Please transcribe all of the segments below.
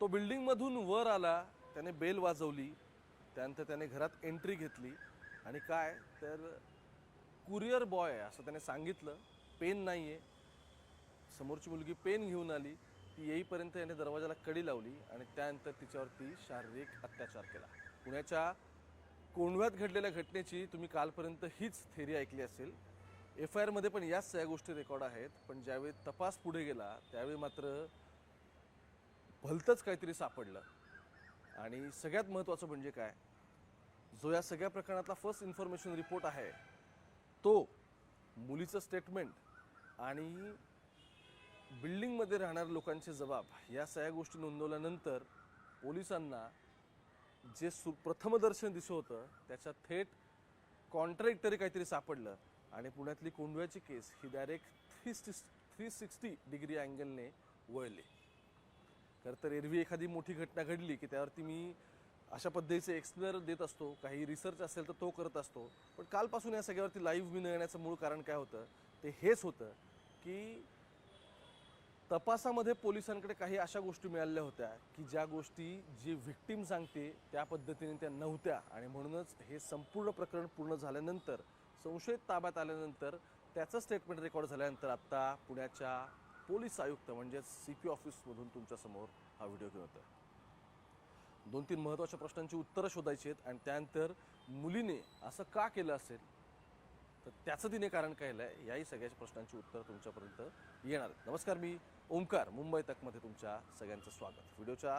तो बिल्डिंगमधून वर आला त्याने बेल वाजवली त्यानंतर त्याने घरात एंट्री घेतली. आणि काय? तर कुरिअर बॉय आहे असं त्याने सांगितलं. पेन नाही आहे समोरची मुलगी पेन घेऊन आली. ती येईपर्यंत याने दरवाजाला कडी लावली आणि त्यानंतर तिच्यावरती शारीरिक अत्याचार केला. पुण्याच्या कोंढव्यात घडलेल्या घटनेची तुम्ही कालपर्यंत हीच थेरी ऐकली असेल. एफ आय आरमध्ये पण याच सगळ्या गोष्टी रेकॉर्ड आहेत. पण ज्यावेळी तपास पुढे गेला त्यावेळी मात्र भलतंच काहीतरी सापडलं. आणि सगळ्यात महत्त्वाचं म्हणजे काय? जो या सगळ्या प्रकरणातला फर्स्ट इन्फॉर्मेशन रिपोर्ट आहे तो मुलीचं स्टेटमेंट आणि बिल्डिंगमध्ये राहणाऱ्या लोकांचे जबाब या सगळ्या गोष्टी नोंदवल्यानंतर पोलिसांना जे सु प्रथमदर्शन दिसत होतं त्याच्या थेट कॉन्ट्रॅक्टरी काहीतरी सापडलं. आणि पुण्यातली कोंडव्याची केस ही direct three six three sixty degree अँगलने वळली. खरं तर एरवी एखादी मोठी घटना घडली की त्यावरती मी अशा पद्धतीचे एक्सप्लेअर देत असतो काही रिसर्च असेल तर तो करत असतो. पण कालपासून या सगळ्यावरती लाईव्ह मी न येण्याचं मूळ कारण काय होतं? ते हेच होतं की तपासामध्ये पोलिसांकडे काही अशा गोष्टी मिळाल्या होत्या की ज्या गोष्टी जी व्हिक्टीम सांगते त्या पद्धतीने त्या नव्हत्या. आणि म्हणूनच हे संपूर्ण प्रकरण पूर्ण झाल्यानंतर संशयित ताब्यात आल्यानंतर त्याचं स्टेटमेंट रेकॉर्ड झाल्यानंतर आत्ता पुण्याच्या पोलीस आयुक्त म्हणजेच सी पी ऑफिसमधून तुमच्यासमोर हा व्हिडिओ घेऊन होतो दोन तीन महत्त्वाच्या प्रश्नांची उत्तरं शोधायची आहेत आणि त्यानंतर मुलीने असं का केलं असेल? तर त्याचं तिने कारण काय आहे? याही सगळ्या प्रश्नांची उत्तरं तुमच्यापर्यंत येणार आहेत. नमस्कार मी ओंकार मुंबई तकमध्ये तुमच्या सगळ्यांचं स्वागत. व्हिडिओच्या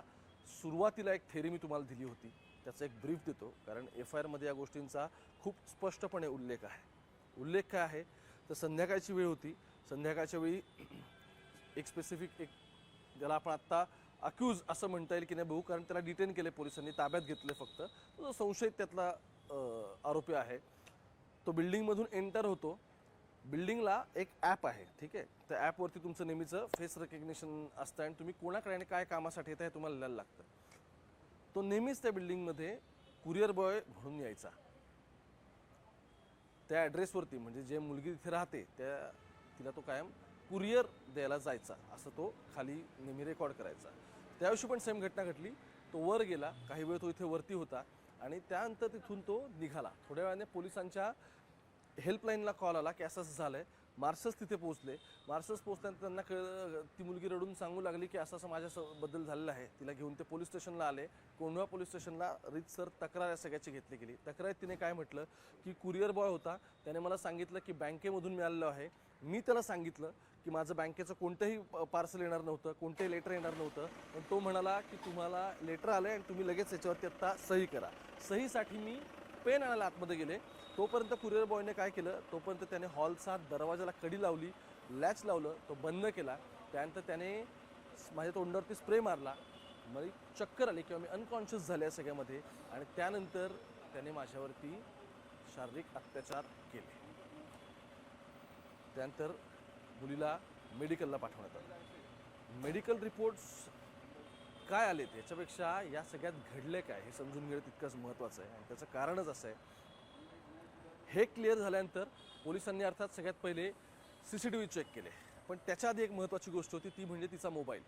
सुरुवातीला एक थेरी मी तुम्हाला दिली होती. त्याचा एक ब्रीफ देतो कारण एफ आय आरमध्ये या गोष्टींचा खूप स्पष्टपणे उल्लेख आहे. उल्लेख काय आहे? तर संध्याकाळची वेळ होती. संध्याकाळच्या वेळी एक स्पेसिफिक एक ज्याला आपण आत्ता अक्यूज असं म्हणता येईल की नाही भाऊ कारण त्याला डिटेन केले पोलिसांनी ताब्यात घेतले फक्त. तो जो संशयित त्यातला आरोपी आहे तो बिल्डिंगमधून एंटर होतो. बिल्डिंगला एक ॲप आहे ठीक आहे? त्या ॲपवरती तुमचं नेहमीचं फेस रेकग्निशन असतं आणि तुम्ही कोणाकडे आणि काय कामासाठी येतं हे तुम्हाला लिहायला लागतं. तो नेहमीच त्या बिल्डिंगमध्ये कुरिअर बॉय म्हणून यायचा. त्या ॲड्रेसवरती म्हणजे जे मुलगी तिथे राहते त्या तिला तो कायम कुरिअर द्यायला जायचा असं तो खाली नेहमी रेकॉर्ड करायचा. त्याविषयी पण सेम घटना घडली. तो वर गेला काही वेळ तो इथे वरती होता आणि त्यानंतर तिथून तो निघाला. थोड्या वेळाने पोलिसांच्या हेल्पलाईनला कॉल आला की असं झालं आहे मार्सस तिथे पोहोचले. मार्सस पोहोचल्यानंतर त्यांना कळ ती मुलगी रडून सांगू लागली की असं असं माझ्याबद्दल झालेलं आहे. तिला घेऊन ते पोलीस स्टेशनला आले. कोंढवा पोलीस स्टेशनला रीतसर तक्रार या सगळ्याची घेतली गेली. तक्रारीत तिने काय म्हटलं की कुरिअर बॉय होता. त्याने मला सांगितलं की बँकेमधून मिळालेलं आहे. मी त्याला सांगितलं की माझं बँकेचं कोणतंही पार्सल येणार नव्हतं कोणतंही लेटर येणार नव्हतं पण तो म्हणाला की तुम्हाला लेटर आलं आणि तुम्ही लगेच याच्यावरती आत्ता सही करा. सहीसाठी मी पेन आणायला आतमध्ये गेले. तोपर्यंत कुरिअर बॉयने काय केलं? तोपर्यंत त्याने हॉलचा दरवाजाला कडी लावली लॅच लावलं तो बंद केला. त्यानंतर त्याने माझ्या तोंडावरती स्प्रे मारला. मला चक्कर आली किंवा मी अनकॉन्शियस झाले या सगळ्यामध्ये. आणि त्यानंतर त्याने माझ्यावरती शारीरिक अत्याचार केले. त्यानंतर मुलीला मेडिकलला पाठवण्यात आलं. मेडिकल रिपोर्ट्स काय आले याच्यापेक्षा या सगळ्यात घडले काय हे समजून घेणं तितकंच महत्त्वाचं आहे. आणि त्याचं कारणच असं आहे. हे क्लिअर झाल्यानंतर पोलिसांनी अर्थात सगळ्यात पहिले C C T V check केले. पण त्याच्या आधी एक महत्त्वाची गोष्ट होती ती म्हणजे तिचा मोबाईल.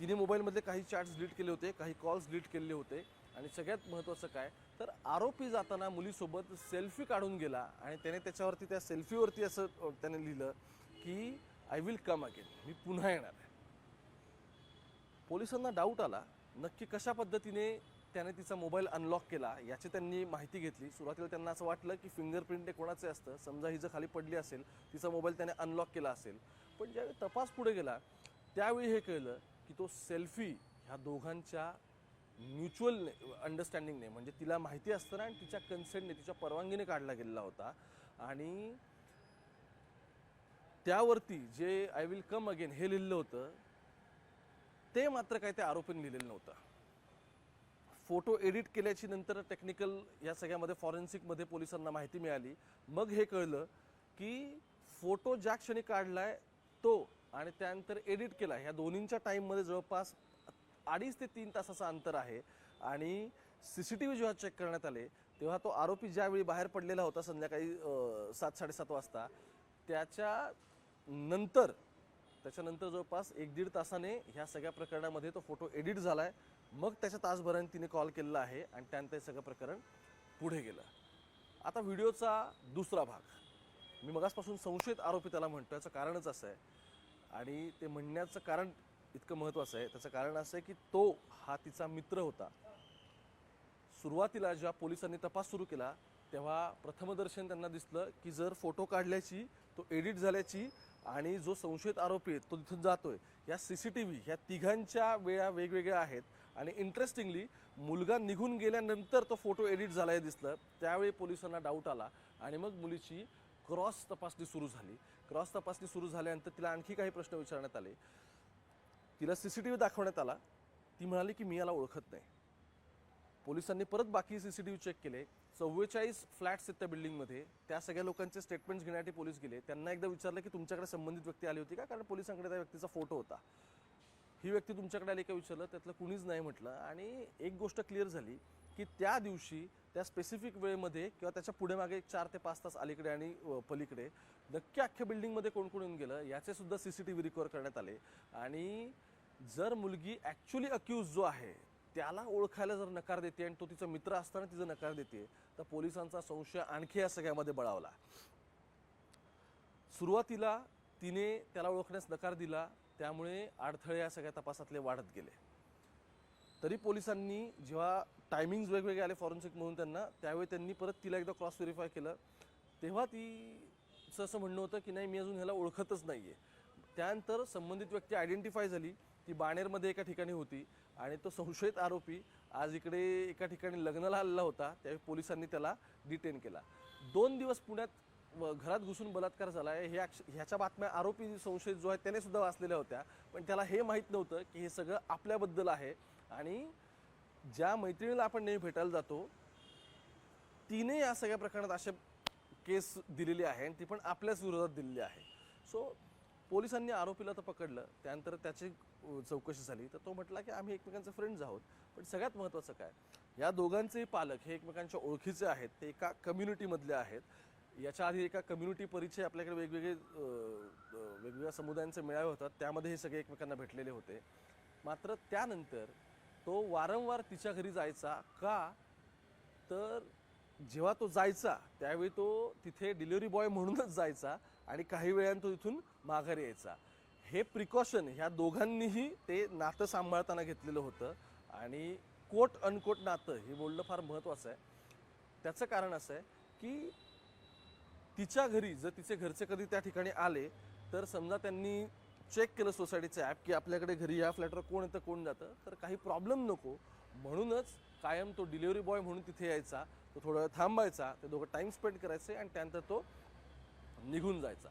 तिने मोबाईलमधले काही चॅट्स डिलीट केले होते काही कॉल्स डिलीट केलेले होते. आणि सगळ्यात महत्त्वाचं काय तर आरोपी जाताना मुलीसोबत सेल्फी काढून गेला आणि त्याने त्याच्यावरती त्या सेल्फीवरती असं त्याने लिहिलं की आय विल कम अगेन मी पुन्हा येणार आहे. पोलिसांना डाऊट आला नक्की कशा पद्धतीने त्याने तिचा मोबाईल अनलॉक केला याची त्यांनी माहिती घेतली. सुरुवातीला त्यांना असं वाटलं की फिंगरप्रिंट हे कोणाचे असतं समजा ही जर खाली पडली असेल तिचा मोबाईल त्याने अनलॉक केला असेल. पण ज्यावेळी तपास पुढे गेला त्यावेळी हे कळलं की तो सेल्फी ह्या दोघांच्या म्युच्युअल अंडरस्टँडिंगने म्हणजे तिला माहिती असताना आणि तिच्या कन्सेंटने तिच्या परवानगीने काढला गेलेला होता. आणि त्यावरती जे आय विल कम अगेन हे लिहिलं होतं ते मात्र काय त्या आरोपीने लिहिलेलं नव्हतं. फोटो एडिट केल्याची नंतर टेक्निकल या सगळ्यामध्ये फॉरेन्सिकमध्ये पोलिसांना माहिती मिळाली. मग हे कळलं की फोटो ज्या क्षणी काढलाय तो आणि त्यानंतर एडिट केला. ह्या दोन्हींच्या टाईममध्ये जवळपास अडीच ते तीन तासाचं अंतर आहे. आणि सी सी टी व्ही जेव्हा चेक करण्यात आले तेव्हा तो आरोपी ज्यावेळी बाहेर पडलेला होता संध्याकाळी सात साडेसात वाजता त्याच्या नंतर त्याच्यानंतर जवळपास एक दीड तासाने ह्या सगळ्या प्रकरणामध्ये तो फोटो एडिट झाला आहे मग त्याच्या तासभराने तिने कॉल केलेला आहे आणि त्यानंतर हे सगळं प्रकरण पुढे गेलं. आता व्हिडिओचा दुसरा भाग. मी मगासपासून संशयित आरोपी त्याला म्हणतो याचं कारणच असं आहे. आणि ते म्हणण्याचं कारण इतकं महत्त्वाचं आहे. त्याचं कारण असं आहे की तो हा तिचा मित्र होता. सुरुवातीला जेव्हा पोलिसांनी तपास सुरू केला तेव्हा प्रथमदर्शन त्यांना दिसलं की जर फोटो काढल्याची तो एडिट झाल्याची आणि जो संशयित आरोपी आहे तो तिथून जातोय. या सी सी टी व्ही ह्या तिघांच्या वेळा वेगवेगळ्या आहेत. आणि इंटरेस्टिंगली मुलगा निघून गेल्यानंतर तो फोटो एडिट झालाय दिसलं. त्यावेळी पोलिसांना डाऊट आला आणि मग मुलीची क्रॉस तपासणी सुरू झाली. क्रॉस तपासणी सुरू झाल्यानंतर तिला आणखी काही प्रश्न विचारण्यात आले. तिला सी सी टी व्ही दाखवण्यात आला. ती म्हणाली की मी याला ओळखत नाही. पोलिसांनी परत बाकी C C T V check केले. चव्वेचाळीस फ्लॅट्स आहेत त्या बिल्डिंगमध्ये. त्या सगळ्या लोकांचे स्टेटमेंट्स घेण्यासाठी पोलीस गेले. त्यांना एकदा विचारलं की तुमच्याकडे संबंधित व्यक्ती आली होती का? कारण पोलिसांकडे त्या व्यक्तीचा फोटो होता. ही व्यक्ती तुमच्याकडे आली का विचारलं? त्यातलं कुणीच नाही म्हटलं. आणि एक गोष्ट क्लिअर झाली की त्या दिवशी त्या स्पेसिफिक वेळेमध्ये किंवा त्याच्या पुढे मागे चार ते पाच तास अलीकडे आणि पलीकडे नक्की अख्ख्या बिल्डिंगमध्ये कोण कोण येऊन गेलं याचे सुद्धा C C T V recover करण्यात आले. आणि जर मुलगी ॲक्च्युली अक्यूज जो आहे त्याला ओळखायला जर नकार देते आणि तो तिचा मित्र असताना तिचा नकार देते तर पोलिसांचा संशय आणखी या सगळ्यामध्ये बळावला. सुरुवातीला तिने त्याला ओळखण्यास नकार दिला त्यामुळे अडथळे या सगळ्या तपासातले वाढत गेले. तरी पोलिसांनी जेव्हा टायमिंग्स वेगवेगळे आले फॉरेन्सिक म्हणून त्यांना त्यावेळी त्यांनी परत तिला एकदा क्रॉस व्हेरीफाय केलं. तेव्हा तिचं असं म्हणणं होतं की नाही मी अजून ह्याला ओळखतच नाही आहे त्यानंतर संबंधित व्यक्ती आयडेंटिफाय झाली. ती बाणेरमध्ये एका ठिकाणी होती आणि तो संशयित आरोपी आज इकडे एका ठिकाणी लग्नाला आलेला होता. त्यावेळी पोलिसांनी त्याला डिटेन केला. दोन दिवस पुण्यात घरात घुसून बलात्कार झाला आहे हे ह्याच्या बातम्या आरोपी संशयित जो आहे त्याने सुद्धा वाचलेल्या होत्या. पण त्याला हे माहीत नव्हतं की हे सगळं आपल्याबद्दल आहे. आणि ज्या मैत्रिणीला आपण नेहमी भेटायला जातो तिने या सगळ्या प्रकरणात असे केस दिलेली आहे आणि ती पण आपल्याच विरोधात दिलेली आहे. सो पोलिसांनी आरोपीला तर पकडलं त्यानंतर त्याची चौकशी झाली. तर तो म्हटला की आम्ही एकमेकांचे फ्रेंड्स आहोत. पण सगळ्यात महत्त्वाचं काय? या दोघांचेही पालक हे एकमेकांच्या ओळखीचे आहेत. ते एका कम्युनिटीमधले आहेत. याच्या आधी एका कम्युनिटी परिचय आपल्याकडे वेगवेगळे वेगवेगळ्या समुदायांचे मेळावे होतात. त्यामध्ये हे सगळे एकमेकांना भेटलेले होते. मात्र त्यानंतर तो वारंवार तिच्या घरी जायचा का? तर जेव्हा तो जायचा त्यावेळी तो तिथे डिलिव्हरी बॉय म्हणूनच जायचा आणि काही वेळानं तो तिथून माघारी यायचा. हे प्रिकॉशन ह्या दोघांनीही ते नातं सांभाळताना घेतलेलं होतं आणि कोट अनकोट नातं हे बोलणं फार महत्त्वाचं आहे. त्याचं कारण असं आहे की तिच्या घरी जर तिचे घरचे कधी त्या ठिकाणी आले तर समजा त्यांनी चेक केलं सोसायटीचं ॲप की आपल्याकडे घरी या फ्लॅटवर कोण येतं कोण जातं तर काही प्रॉब्लेम नको. म्हणूनच कायम तो डिलिव्हरी बॉय म्हणून तिथे यायचा तो थोडा वेळ थांबायचा ते दोघं टाईम स्पेंड करायचे आणि त्यानंतर तो निघून जायचा.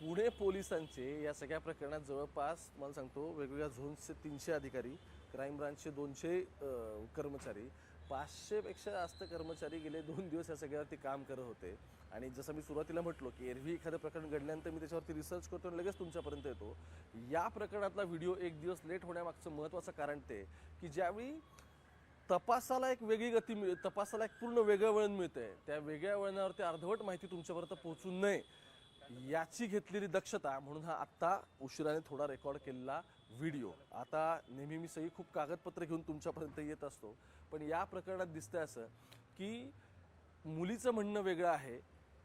पुणे पोलिसांचे या सगळ्या प्रकरणात जवळपास मला सांगतो वेगवेगळ्या झोन्सचे तीनशे अधिकारी क्राईम ब्रांचचे दोनशे कर्मचारी पाचशेपेक्षा जास्त कर्मचारी गेले दोन दिवस या सगळ्यावरती काम करत होते. आणि जसं मी सुरुवातीला म्हटलो की एरवी एखादं प्रकरण घडल्यानंतर मी त्याच्यावरती रिसर्च करतो आणि लगेच तुमच्यापर्यंत येतो. या प्रकरणातला व्हिडिओ एक दिवस लेट होण्यामागचं महत्त्वाचं कारण ते की ज्यावेळी तपासाला एक वेगळी गती मिळ तपासाला एक पूर्ण वेगळं वळण आहे त्या वेगळ्या वळणावरती अर्धवट माहिती तुमच्यापर्यंत पोहोचू नये. याची घेतलेली दक्षता म्हणून हा आत्ता उशिराने थोडा रेकॉर्ड केलेला व्हिडिओ आता नेहमी मी सगळी खूप कागदपत्र घेऊन तुमच्यापर्यंत येत असतो. पण या प्रकरणात दिसतंय असं की मुलीचं म्हणणं वेगळं आहे.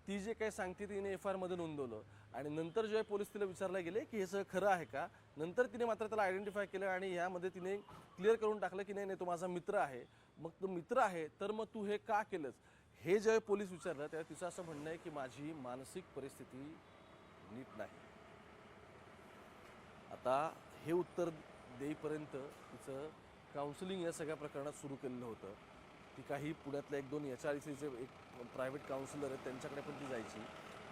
ती जे काही सांगते तिने एफ आय आरमध्ये नोंदवलं. आणि नंतर जेव्हा पोलीस तिला विचारला गेले की हे सगळं खरं आहे का नंतर तिने मात्र त्याला आयडेंटिफाय केलं आणि यामध्ये तिने क्लिअर करून टाकलं की नाही नाही तो माझा मित्र आहे. मग तो मित्र आहे तर मग तू हे का केलंस? हे जेव्हा पोलीस विचारलं तेव्हा तिचं असं म्हणणं आहे की माझी मानसिक परिस्थिती नीट नाही. आता हे उत्तर देईपर्यंत तिचं काउन्सिलिंग या सगळ्या प्रकरणात सुरू केलेलं होतं. ती काही पुण्यातल्या एक दोन एच आर सीचे एक प्रायव्हेट काउन्सिलर आहेत त्यांच्याकडे पण ती जायची.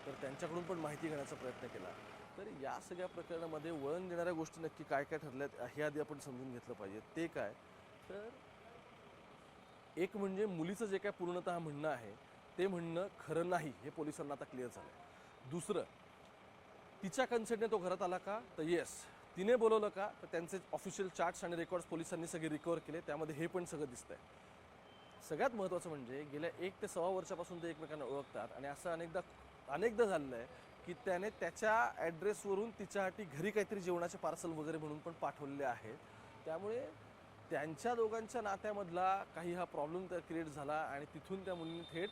तर त्यांच्याकडून पण माहिती घेण्याचा प्रयत्न केला. तर या सगळ्या प्रकरणामध्ये वळण देणाऱ्या गोष्टी नक्की काय काय ठरल्यात हे आधी आपण समजून घेतलं पाहिजे. ते काय? तर एक म्हणजे मुलीचं जे काय पूर्णतः म्हणणं आहे ते म्हणणं खरं नाही हे पोलिसांना आता क्लिअर झालं दुसरं तिच्या कन्सेंटने तो घरात आला का? तर येस तिने बोलवलं का? तर त्यांचे ऑफिशियल चार्ट्स आणि रेकॉर्ड्स पोलिसांनी सगळे रिकवर केले त्यामध्ये हे पण सगळं दिसतंय. सगळ्यात महत्त्वाचं म्हणजे गेल्या एक ते सव्वा वर्षापासून ते एकमेकांना ओळखतात आणि असं अनेकदा अनेकदा झालेलं आहे की त्याने त्याच्या ॲड्रेसवरून तिच्यासाठी घरी काहीतरी जेवणाचे पार्सल वगैरे म्हणून पण पाठवलेले आहेत. त्यामुळे त्यांच्या दोघांच्या नात्यामधला काही हा प्रॉब्लेम त्या क्रिएट झाला आणि तिथून त्या मुलीने थेट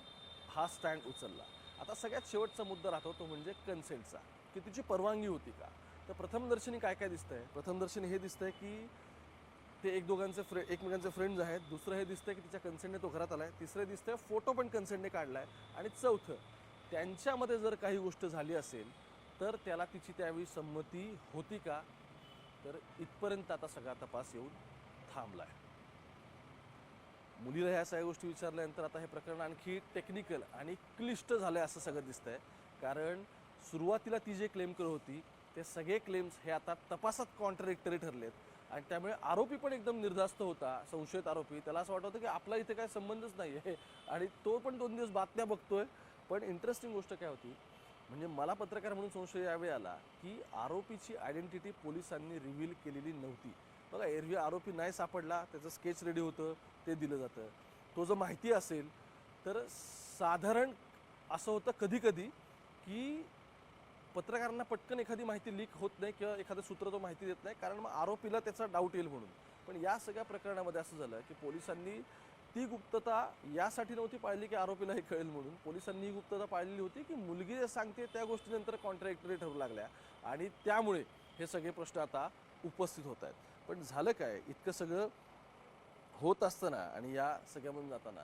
हा स्टँड उचलला. आता सगळ्यात शेवटचा मुद्दा राहतो तो म्हणजे कन्सेंटचा की तिची परवानगी होती का? तर प्रथमदर्शनी काय काय दिसतंय? प्रथमदर्शनी हे दिसतंय की ते एक दोघांचे फ्रे एकमेकांचे फ्रेंड्स आहेत. दुसरं हे दिसतंय की तिच्या कन्सेंटने तो घरात आलाय. तिसरं दिसतंय फोटो पण कन्सेंटने आहे आणि चौथं त्यांच्यामध्ये जर काही गोष्ट झाली असेल तर त्याला तिची त्यावेळी संमती होती का? तर इथपर्यंत आता सगळा तपास येऊन थांबलाय. मुलीला ह्या सगळ्या गोष्टी विचारल्यानंतर आता हे प्रकरण आणखी टेक्निकल आणि क्लिष्ट झालंय असं सगळं दिसतंय. कारण सुरुवातीला ती जे क्लेम करत होती ते सगळे क्लेम्स हे आता तपासात कॉन्ट्रडिक्टरी ठरलेत. आणि त्यामुळे आरोपी पण एकदम निर्धास्त होता संशयित आरोपी. त्याला असं वाटत होतं की आपला इथे काय संबंधच नाही आहे आणि तो पण दोन दिवस बातम्या बघतोय. पण इंटरेस्टिंग गोष्ट काय होती? म्हणजे मला पत्रकार म्हणून संशय यावेळी आला की आरोपीची आयडेंटिटी पोलिसांनी रिव्हील केलेली नव्हती. बघा एरवी आरोपी नाही सापडला त्याचं स्केच रेडी होतं ते दिलं जातं. तो जर माहिती असेल तर साधारण असं होतं कधी कधी की पत्रकारांना पटकन एखादी माहिती लीक होत नाही किंवा एखादं सूत्र तो माहिती देत नाही कारण मग आरोपीला त्याचा डाऊट येईल म्हणून. पण या सगळ्या प्रकरणामध्ये असं झालं की पोलिसांनी ती गुप्तता यासाठी नव्हती पाळली की आरोपीला हे कळेल म्हणून. पोलिसांनी ही गुप्तता पाळलेली होती की मुलगी जे सांगते त्या गोष्टीनंतर कॉन्ट्रॅक्टरी ठरू लागल्या. आणि त्यामुळे हे सगळे प्रश्न आता उपस्थित होत आहेत. पण झालं काय? इतकं सगळं होत असताना आणि या सगळ्यामधून जाताना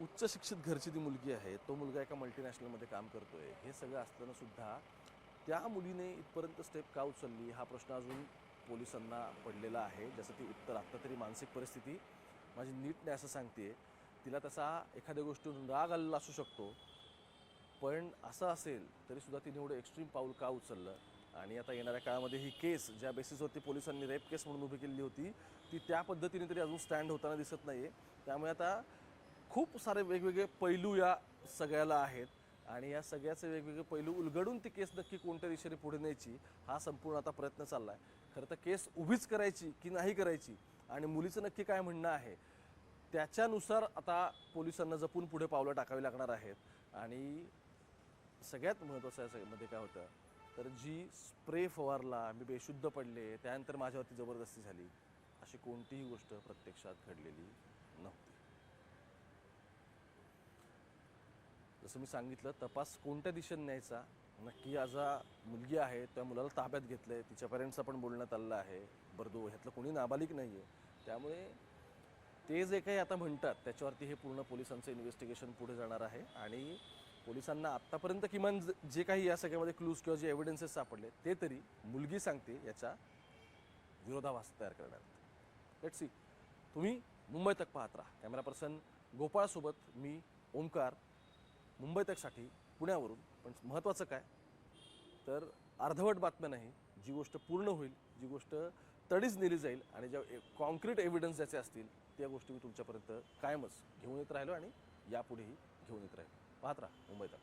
उच्च शिक्षित घरची ती मुलगी आहे तो मुलगा एका मल्टीनॅशनलमध्ये काम करतोय. हे सगळं असताना सुद्धा त्या मुलीने इथपर्यंत स्टेप का उचलली? हा प्रश्न अजून पोलिसांना पडलेला आहे. ज्याचं ती उत्तर आत्ता तरी मानसिक परिस्थिती माझी नीट नाही असं सांगते तिला तसा एखाद्या गोष्टीतून राग आलेला असू शकतो. पण असं असेल तरीसुद्धा तिने एवढं एक्स्ट्रीम पाऊल का उचललं? आणि आता येणाऱ्या काळामध्ये ही केस ज्या बेसिसवरती पोलिसांनी रेप केस म्हणून उभी केलेली होती ती त्या पद्धतीने तरी अजून स्टँड होताना दिसत नाही आहे त्यामुळे आता खूप सारे वेगवेगळे पैलू या सगळ्याला आहेत आणि या सगळ्याचे वेगवेगळे पैलू उलगडून ती केस नक्की कोणत्या दिशेने पुढे न्यायची हा संपूर्ण आता प्रयत्न चालला आहे खरं तर केस उभीच करायची की नाही करायची आणि मुलीचं नक्की काय म्हणणं आहे त्याच्यानुसार आता पोलिसांना जपून पुढे पावलं टाकावी लागणार आहेत. आणि सगळ्यात महत्त्वाचं आहे काय होतं तर जी स्प्रे फवारला मी बेशुद्ध पडले त्यानंतर माझ्यावरती जबरदस्ती झाली अशी कोणतीही गोष्ट प्रत्यक्षात घडलेली नव्हती. जसं मी सांगितलं तपास कोणत्या दिशेने न्यायचा? नक्की आज मुलगी आहे त्या मुलाला ताब्यात घेतलं आहे तिच्या पॅरेंट्सचा पण बोलण्यात आलेलं आहे. बरदो ह्यातलं कोणी नाबालिक नाही आहे त्यामुळे ते जे काही आता म्हणतात त्याच्यावरती हे पूर्ण पोलिसांचं इन्व्हेस्टिगेशन पुढे जाणार आहे. आणि पोलिसांना आत्तापर्यंत किमान ज- जे काही या सगळ्यामध्ये क्लूज किंवा जे एव्हिडन्सेस सापडले ते तरी मुलगी सांगते याच्या विरोधाभास तयार करण्यात लेट सी तुम्ही मुंबई तक पाहत राहा. कॅमेरा पर्सन गोपाळसोबत मी ओंकार मुंबई तकसाठी पुण्यावरून. पण महत्त्वाचं काय? तर अर्धवट बातम्या नाही जी गोष्ट पूर्ण होईल जी गोष्ट तडीच नेली जाईल आणि ज्या कॉन्क्रीट एव्हिडन्स ज्याचे असतील त्या गोष्टी मी तुमच्यापर्यंत कायमच घेऊन येत राहिलो आणि यापुढेही घेऊन येत राहिलो. पाहत राहा मुंबईत